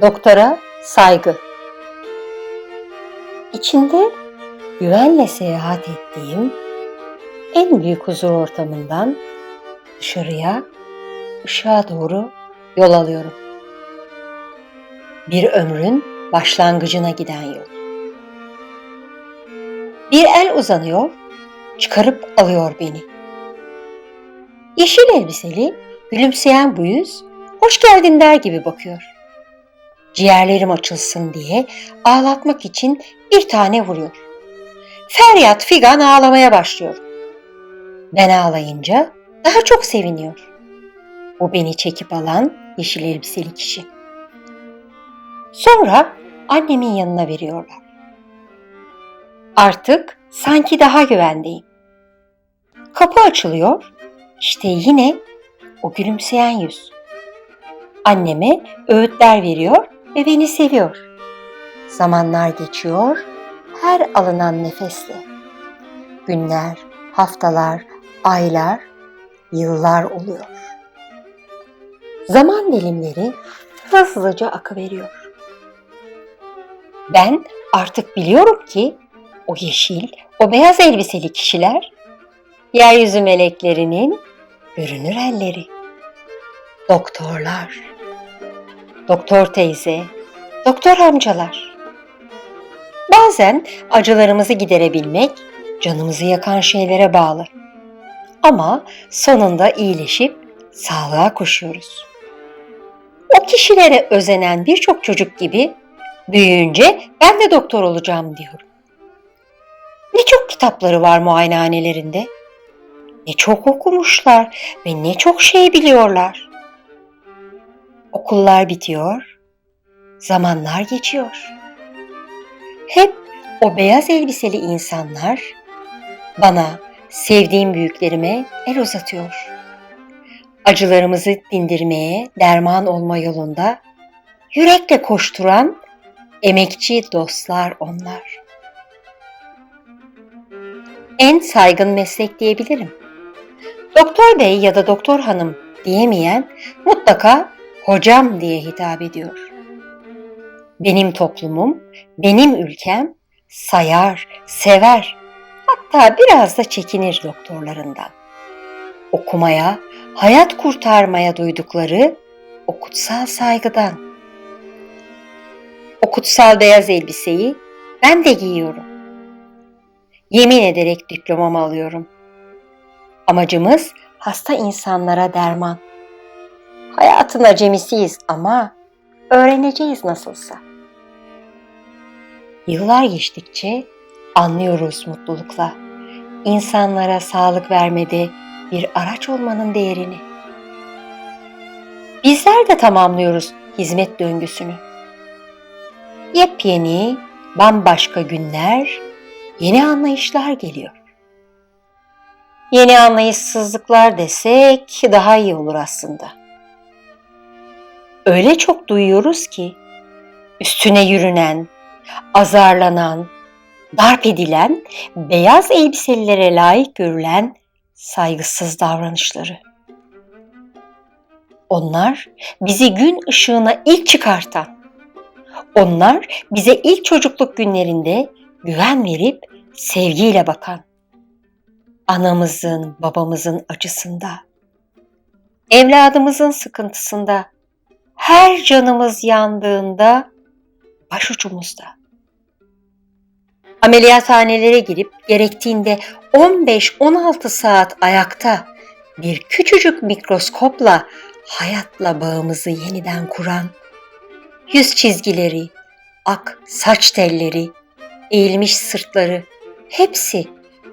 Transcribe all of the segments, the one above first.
Doktora saygı. İçinde güvenle seyahat ettiğim en büyük huzur ortamından dışarıya, ışığa doğru yol alıyorum. Bir ömrün başlangıcına giden yol. Bir el uzanıyor, çıkarıp alıyor beni. Yeşil elbiseli, gülümseyen bu yüz, hoş geldin der gibi bakıyor. Ciğerlerim açılsın diye ağlatmak için bir tane vuruyor. Feryat figan ağlamaya başlıyor. Ben ağlayınca daha çok seviniyor. Bu beni çekip alan yeşil elbiseli kişi. Sonra annemin yanına veriyorlar. Artık sanki daha güvendeyim. Kapı açılıyor. İşte yine o gülümseyen yüz. Anneme öğütler veriyor ve beni seviyor. Zamanlar geçiyor, her alınan nefesle. Günler, haftalar, aylar, yıllar oluyor. Zaman dilimleri hızlıca akıveriyor. Ben artık biliyorum ki o yeşil, o beyaz elbiseli kişiler yeryüzü meleklerinin görünür elleri. Doktorlar, doktor teyze, doktor amcalar. Bazen acılarımızı giderebilmek canımızı yakan şeylere bağlı. Ama sonunda iyileşip sağlığa koşuyoruz. O kişilere özenen birçok çocuk gibi büyüyünce ben de doktor olacağım diyorum. Ne çok kitapları var muayenehanelerinde. Ne çok okumuşlar ve ne çok şey biliyorlar. Okullar bitiyor, zamanlar geçiyor. Hep o beyaz elbiseli insanlar bana, sevdiğim büyüklerime el uzatıyor. Acılarımızı dindirmeye, derman olma yolunda yürekle koşturan emekçi dostlar onlar. En saygın meslek diyebilirim. Doktor bey ya da doktor hanım diyemeyen mutlaka hocam diye hitap ediyor. Benim toplumum, benim ülkem sayar, sever, hatta biraz da çekinir doktorlarından. Okumaya, hayat kurtarmaya duydukları o kutsal saygıdan. O kutsal beyaz elbiseyi ben de giyiyorum. Yemin ederek diplomamı alıyorum. Amacımız hasta insanlara derman. Hayatın acemisiyiz ama öğreneceğiz nasılsa. Yıllar geçtikçe anlıyoruz mutlulukla. İnsanlara sağlık vermede bir araç olmanın değerini. Bizler de tamamlıyoruz hizmet döngüsünü. Yepyeni, bambaşka günler, yeni anlayışlar geliyor. Yeni anlayışsızlıklar desek daha iyi olur aslında. Öyle çok duyuyoruz ki üstüne yürünen, azarlanan, darp edilen, beyaz elbiselilere layık görülen saygısız davranışları. Onlar bizi gün ışığına ilk çıkartan, onlar bize ilk çocukluk günlerinde güven verip sevgiyle bakan, anamızın, babamızın acısında, evladımızın sıkıntısında, her canımız yandığında başucumuzda. Ameliyathanelere girip gerektiğinde 15-16 saat ayakta bir küçücük mikroskopla hayatla bağımızı yeniden kuran, yüz çizgileri, ak saç telleri, eğilmiş sırtları hepsi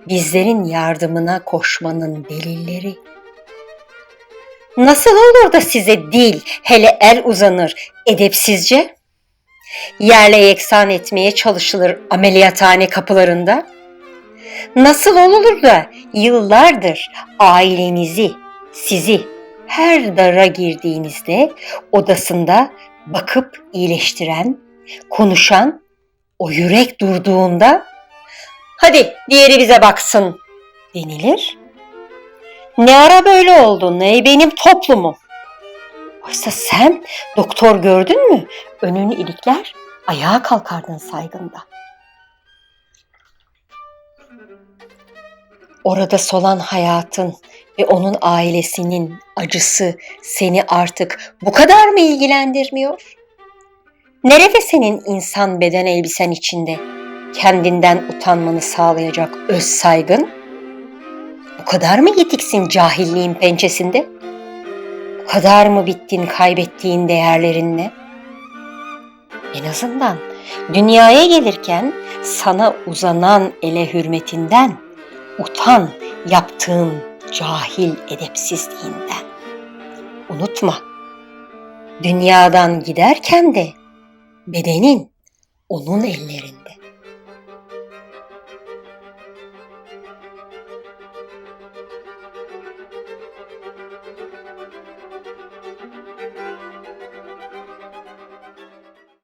bizlerin yardımına koşmanın delilleri. Nasıl olur da size dil, hele el uzanır edepsizce? Yerle yeksan etmeye çalışılır ameliyathane kapılarında. Nasıl olur da yıllardır ailenizi, sizi her dara girdiğinizde odasında bakıp iyileştiren, konuşan, o yürek durduğunda hadi diğeri bize baksın denilir. Ne ara böyle oldu ne benim toplumum. Oysa sen doktor gördün mü? Önünü ilikler, ayağa kalkardın saygında. Orada solan hayatın ve onun ailesinin acısı seni artık bu kadar mı ilgilendirmiyor? Nerede senin insan beden elbisen içinde kendinden utanmanı sağlayacak öz saygın? Bu kadar mı yitiksin cahilliğin pençesinde? Bu kadar mı bittin kaybettiğin değerlerinle? En azından dünyaya gelirken sana uzanan ele hürmetinden utan yaptığın cahil edepsizliğinden. Unutma, dünyadan giderken de bedenin onun ellerinde.